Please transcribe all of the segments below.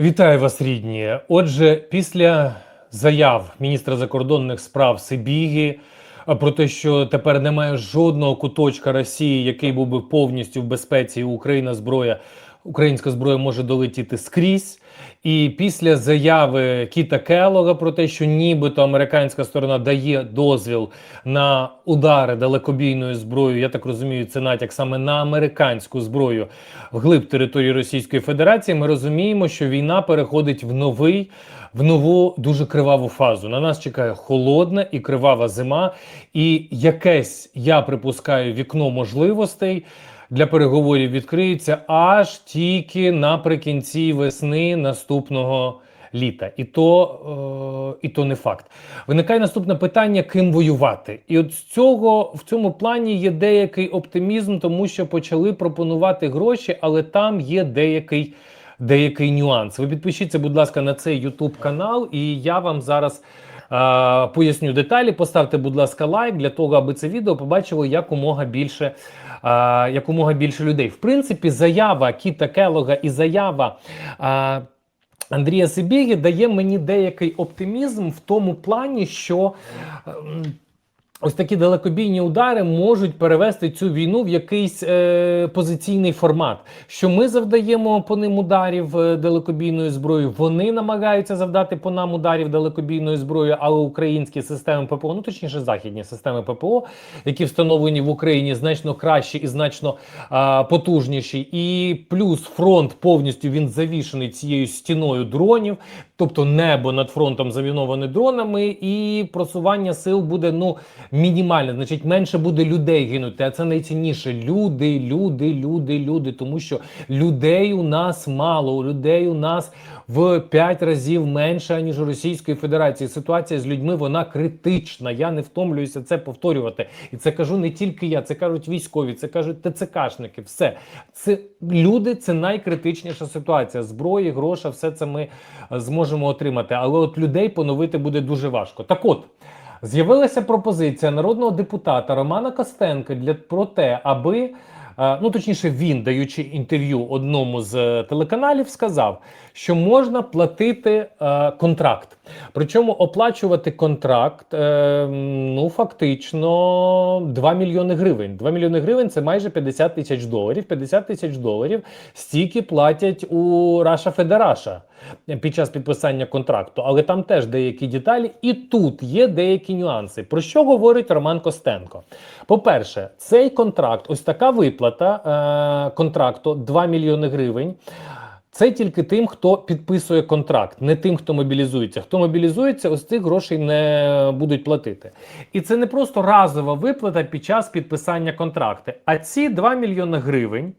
Вітаю вас, рідні. Отже, після заяв міністра закордонних справ Сибіги про те, що тепер немає жодного куточка Росії, який був би повністю в безпеці, Україна зброя, українська зброя може долетіти скрізь. І після заяви Кіта Келлога про те, що нібито американська сторона дає дозвіл на удари далекобійною зброєю, я так розумію, це натяк саме на американську зброю вглиб території Російської Федерації. Ми розуміємо, що війна переходить в новий. В нову дуже криваву фазу на нас чекає холодна і кривава зима, і якесь я припускаю вікно можливостей для переговорів відкриється аж тільки наприкінці весни наступного літа. І то, е, і то не факт. Виникає наступне питання: ким воювати? І от з цього в цьому плані є деякий оптимізм, тому що почали пропонувати гроші, але там є деякий. Деякий нюанс. Ви підпишіться, будь ласка, на цей YouTube канал, і я вам зараз а, поясню деталі. Поставте, будь ласка, лайк для того, аби це відео побачило якомога більше, а, якомога більше людей. В принципі, заява Кіта Келога і заява. А, Андрія Сибігі дає мені деякий оптимізм в тому плані, що ем, ось такі далекобійні удари можуть перевести цю війну в якийсь е, позиційний формат. Що ми завдаємо по ним ударів е, далекобійною зброєю, вони намагаються завдати по нам ударів далекобійною зброєю, але українські системи ППО, ну точніше західні системи ППО, які встановлені в Україні, значно кращі і значно а, потужніші. І плюс фронт повністю він завішений цією стіною дронів, тобто небо над фронтом завіноване дронами, і просування сил буде ну мінімальне. Значить, менше буде людей гинути. А це найцінніше. Люди, люди, люди, люди. Тому що людей у нас мало, у людей у нас в 5 разів менше ніж у Російської Федерації. Ситуація з людьми вона критична. Я не втомлююся це повторювати. І це кажу не тільки я, це кажуть військові, це кажуть ТЦКшники. Все це люди, це найкритичніша ситуація. Зброї, гроша, все це ми е, зможемо отримати. Але от людей поновити буде дуже важко. Так от. З'явилася пропозиція народного депутата Романа Костенка для про те, аби е, ну точніше, він, даючи інтерв'ю одному з е, телеканалів, сказав, що можна платити е, контракт. Причому оплачувати контракт е, ну фактично 2 мільйони гривень. 2 мільйони гривень це майже 50 тисяч доларів. 50 тисяч доларів стільки платять у Раша Федераша під час підписання контракту, але там теж деякі деталі, і тут є деякі нюанси. Про що говорить Роман Костенко? По-перше, цей контракт, ось така виплата е, контракту 2 мільйони гривень. Це тільки тим, хто підписує контракт, не тим, хто мобілізується. Хто мобілізується, ось цих грошей не будуть платити. І це не просто разова виплата під час підписання контракту. А ці 2 мільйони гривень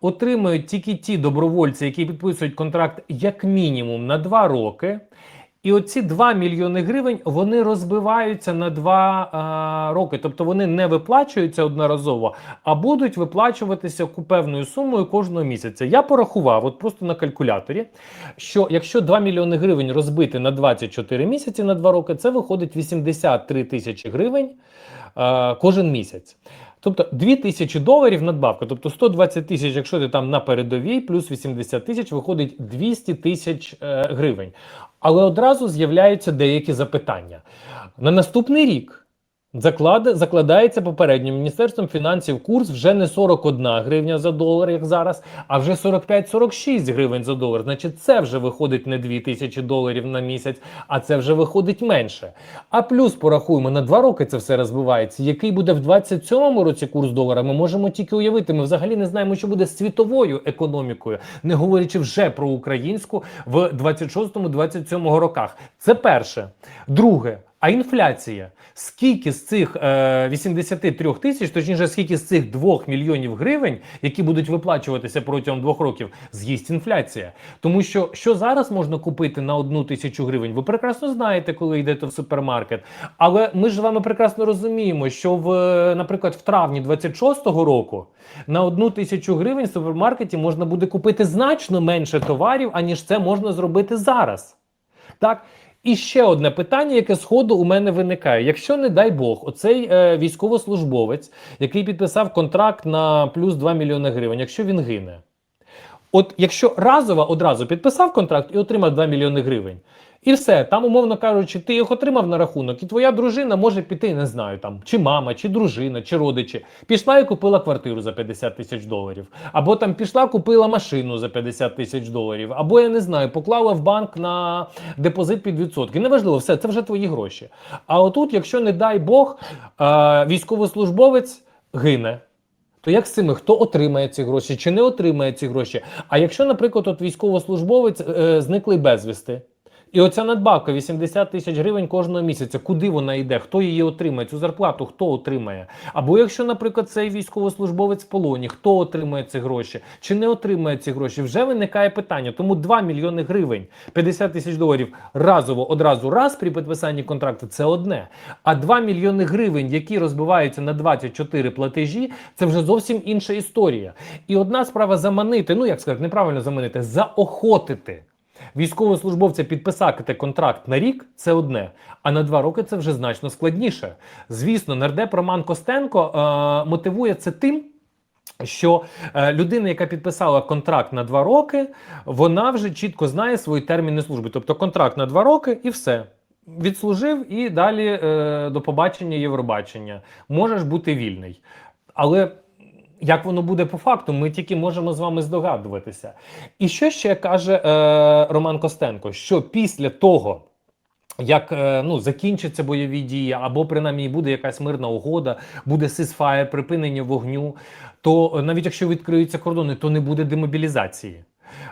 отримують тільки ті добровольці, які підписують контракт як мінімум на 2 роки. І оці 2 мільйони гривень вони розбиваються на 2 а, роки. Тобто вони не виплачуються одноразово, а будуть виплачуватися певною сумою кожного місяця. Я порахував, от просто на калькуляторі, що якщо 2 мільйони гривень розбити на 24 місяці на 2 роки, це виходить 83 тисячі гривень а, кожен місяць. Тобто 2 тисячі доларів надбавка, тобто 120 тисяч, якщо ти там на передовій, плюс 80 тисяч, виходить 200 тисяч е, гривень. Але одразу з'являються деякі запитання. На наступний рік заклад, закладається попередньо Міністерством фінансів курс вже не 41 гривня за долар, як зараз, а вже 45-46 гривень за долар. Значить, це вже виходить не 2 тисячі доларів на місяць, а це вже виходить менше. А плюс порахуємо, на 2 роки це все розбивається. Який буде в 27-му році курс долара, ми можемо тільки уявити. Ми взагалі не знаємо, що буде з світовою економікою, не говорячи вже про українську в 26-27 роках. Це перше. Друге. А інфляція, скільки з цих е, 83 тисяч, точніше, скільки з цих 2 мільйонів гривень, які будуть виплачуватися протягом двох років, з'їсть інфляція? Тому що що зараз можна купити на одну тисячу гривень? Ви прекрасно знаєте, коли йдете в супермаркет. Але ми ж з вами прекрасно розуміємо, що в, наприклад, в травні 26-го року на одну тисячу гривень в супермаркеті можна буде купити значно менше товарів, аніж це можна зробити зараз. Так. І ще одне питання, яке сходу у мене виникає: якщо, не дай Бог, оцей е, військовослужбовець, який підписав контракт на плюс 2 мільйони гривень, якщо він гине, От якщо разово одразу підписав контракт і отримав 2 мільйони гривень, і все, там, умовно кажучи, ти їх отримав на рахунок, і твоя дружина може піти, не знаю, там, чи мама, чи дружина, чи родичі. Пішла і купила квартиру за 50 тисяч доларів. Або там пішла, купила машину за 50 тисяч доларів, або я не знаю, поклала в банк на депозит під відсотки. Неважливо, все, це вже твої гроші. А отут, якщо не дай Бог, е, військовослужбовець гине. То як з цими, хто отримає ці гроші, чи не отримає ці гроші? А якщо, наприклад, от військовослужбовець е, зниклий безвісти, і оця надбавка 80 тисяч гривень кожного місяця, куди вона йде? Хто її отримає? Цю зарплату хто отримає? Або якщо, наприклад, цей військовослужбовець в полоні, хто отримає ці гроші, чи не отримає ці гроші? Вже виникає питання. Тому 2 мільйони гривень, 50 тисяч доларів разово одразу раз при підписанні контракту це одне. А 2 мільйони гривень, які розбиваються на 24 платежі, це вже зовсім інша історія. І одна справа заманити, ну як сказати, неправильно заманити, заохотити. Військовослужбовця підписати контракт на рік це одне, а на два роки це вже значно складніше. Звісно, нардеп Роман Костенко е, мотивує це тим. Що е, людина, яка підписала контракт на два роки, вона вже чітко знає свої терміни служби. Тобто контракт на два роки і все. Відслужив і далі е, до побачення Євробачення. Можеш бути вільний. Але як воно буде по факту, ми тільки можемо з вами здогадуватися. І що ще каже е, Роман Костенко? Що після того. Як е, ну закінчаться бойові дії, або принаймні буде якась мирна угода, буде сисфаєр, припинення вогню, то е, навіть якщо відкриються кордони, то не буде демобілізації.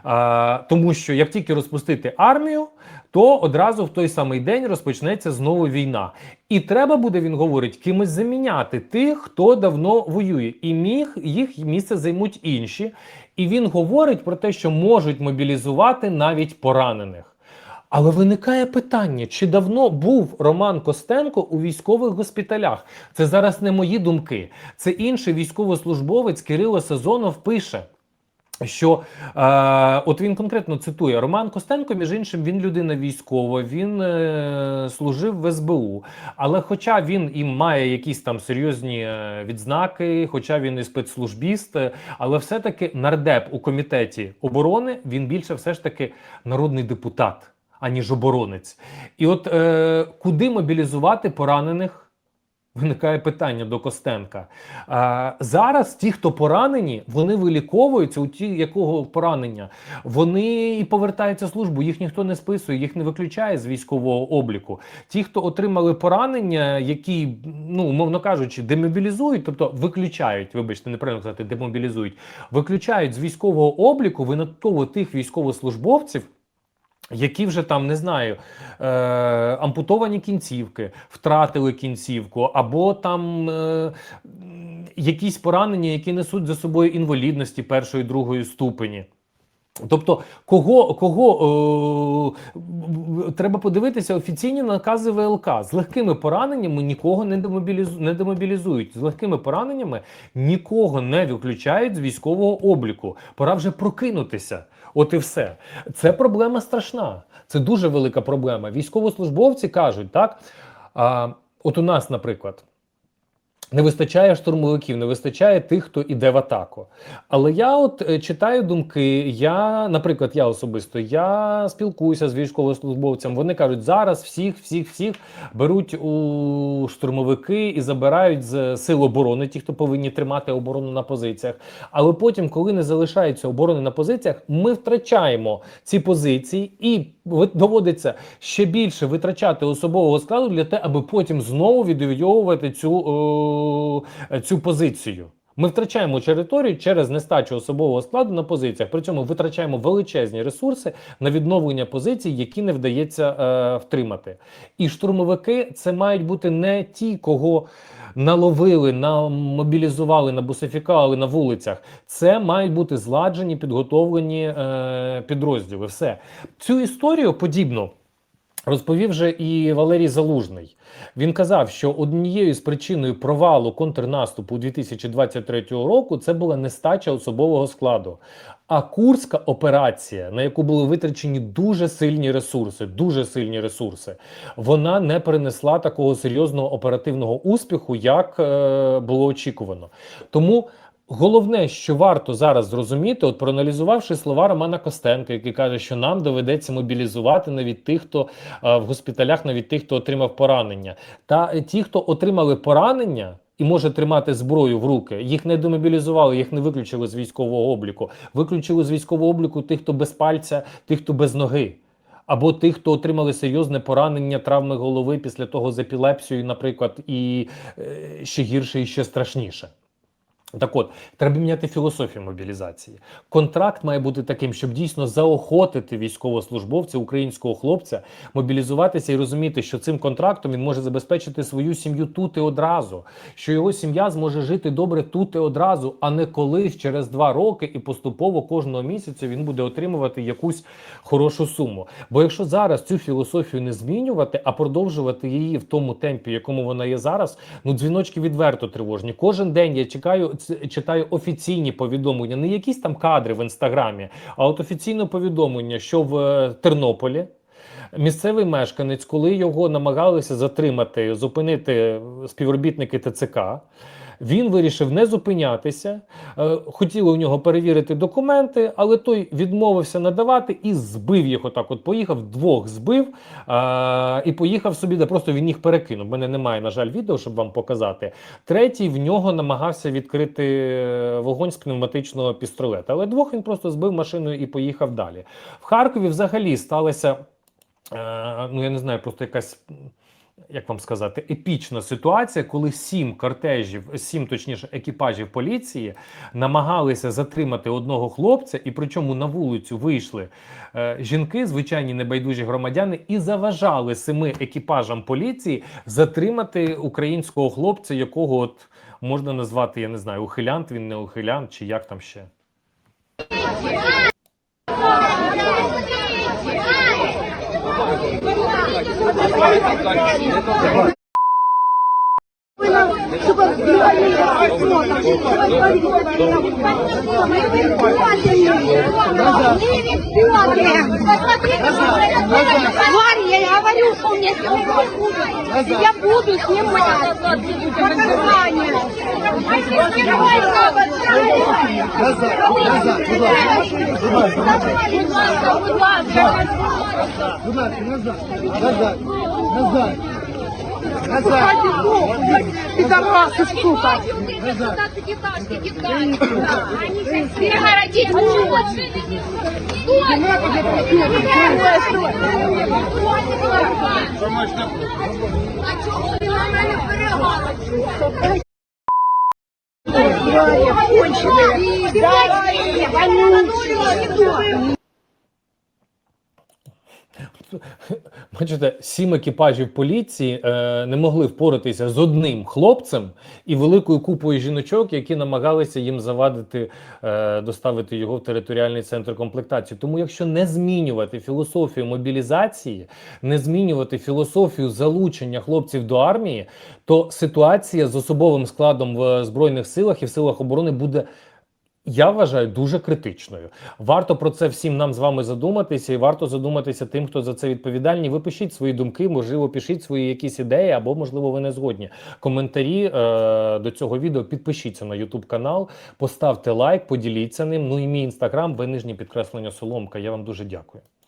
А, тому що як тільки розпустити армію, то одразу в той самий день розпочнеться знову війна. І треба буде, він говорить, кимось заміняти тих, хто давно воює, і міг їх місце займуть інші. І він говорить про те, що можуть мобілізувати навіть поранених. Але виникає питання: чи давно був Роман Костенко у військових госпіталях? Це зараз не мої думки. Це інший військовослужбовець Кирило Сезонов пише. Що е, от він конкретно цитує Роман Костенко, між іншим, він людина військова, він е, служив в СБУ. Але, хоча він і має якісь там серйозні е, відзнаки, хоча він і спецслужбіст, е, але все-таки нардеп у комітеті оборони він більше все ж таки народний депутат, аніж оборонець. І от е, куди мобілізувати поранених? Виникає питання до Костенка. А, зараз ті, хто поранені, вони виліковуються у ті, якого поранення. Вони і повертаються в службу, їх ніхто не списує, їх не виключає з військового обліку. Ті, хто отримали поранення, які, ну умовно кажучи, демобілізують, тобто виключають, вибачте, неправильно сказати, демобілізують, виключають з військового обліку винятково тих військовослужбовців. Які вже там не знаю, е, ампутовані кінцівки, втратили кінцівку, або там е, якісь поранення, які несуть за собою інвалідності першої другої ступені. Тобто, кого кого е, треба подивитися офіційні накази ВЛК з легкими пораненнями нікого не демобілізу, не демобілізують. З легкими пораненнями нікого не виключають з військового обліку. Пора вже прокинутися. От і все. Це проблема страшна. Це дуже велика проблема. Військовослужбовці кажуть, так а, от у нас, наприклад. Не вистачає штурмовиків, не вистачає тих, хто іде в атаку. Але я от е, читаю думки. Я, наприклад, я особисто я спілкуюся з військовослужбовцями. Вони кажуть, зараз всіх, всіх, всіх беруть у штурмовики і забирають з сил оборони, ті, хто повинні тримати оборону на позиціях. Але потім, коли не залишаються оборони на позиціях, ми втрачаємо ці позиції і доводиться ще більше витрачати особового складу для того, аби потім знову відвоювати цю, е, цю позицію. Ми втрачаємо територію через нестачу особового складу на позиціях. При цьому витрачаємо величезні ресурси на відновлення позицій, які не вдається е, втримати. І штурмовики це мають бути не ті, кого наловили, намобілізували, набусифікували на вулицях. Це мають бути зладжені, підготовлені е, підрозділи. Все цю історію подібну. Розповів же і Валерій Залужний. Він казав, що однією з причиною провалу контрнаступу 2023 року це була нестача особового складу. А Курська операція, на яку були витрачені дуже сильні ресурси, дуже сильні ресурси, вона не принесла такого серйозного оперативного успіху, як е, було очікувано. Тому Головне, що варто зараз зрозуміти, от проаналізувавши слова Романа Костенка, який каже, що нам доведеться мобілізувати навіть тих, хто е, в госпіталях, навіть тих, хто отримав поранення. Та ті, хто отримали поранення. І може тримати зброю в руки. Їх не демобілізували, їх не виключили з військового обліку. Виключили з військового обліку тих, хто без пальця, тих, хто без ноги, або тих, хто отримали серйозне поранення, травми голови після того з епілепсією, наприклад, і е, ще гірше, і ще страшніше. Так от, треба міняти філософію мобілізації. Контракт має бути таким, щоб дійсно заохотити військовослужбовця, українського хлопця, мобілізуватися і розуміти, що цим контрактом він може забезпечити свою сім'ю тут і одразу, що його сім'я зможе жити добре тут і одразу, а не колись через два роки і поступово кожного місяця він буде отримувати якусь хорошу суму. Бо якщо зараз цю філософію не змінювати, а продовжувати її в тому темпі, якому вона є зараз, ну дзвіночки відверто тривожні. Кожен день я чекаю, читаю офіційні повідомлення, не якісь там кадри в інстаграмі, а от офіційне повідомлення, що в е, Тернополі. Місцевий мешканець, коли його намагалися затримати, зупинити співробітники ТЦК, він вирішив не зупинятися. Е, Хотіли у нього перевірити документи, але той відмовився надавати і збив їх. Отак, от поїхав, двох збив і поїхав собі, де просто він їх перекинув. У мене немає, на жаль, відео, щоб вам показати. Третій в нього намагався відкрити е, вогонь з пневматичного пістолета. Але двох він просто збив машиною і поїхав далі. В Харкові взагалі сталося. Е, ну я не знаю, просто якась. Як вам сказати, епічна ситуація, коли сім кортежів, сім точніше екіпажів поліції намагалися затримати одного хлопця, і причому на вулицю вийшли е, жінки, звичайні небайдужі громадяни, і заважали семи екіпажам поліції затримати українського хлопця, якого от можна назвати, я не знаю, ухилянт, він не ухилянт, чи як там ще. Посмотрите, что Варя, я говорю, что мне сегодня Я буду снимать показания. Будь ласка, назад, назад, назад, назад. Пидорасы, сука! Перегородить! А чого ти на мене перегородиш? Бачите, сім екіпажів поліції е, не могли впоратися з одним хлопцем і великою купою жіночок, які намагалися їм завадити е, доставити його в територіальний центр комплектації. Тому, якщо не змінювати філософію мобілізації, не змінювати філософію залучення хлопців до армії, то ситуація з особовим складом в збройних силах і в силах оборони буде я вважаю дуже критичною. Варто про це всім нам з вами задуматися, і варто задуматися тим, хто за це відповідальні. Ви пишіть свої думки, можливо, пишіть свої якісь ідеї, або можливо ви не згодні. Коментарі е, до цього відео підпишіться на YouTube канал, поставте лайк, поділіться ним. Ну і мій інстаграм, ви нижнє підкреслення Соломка. Я вам дуже дякую.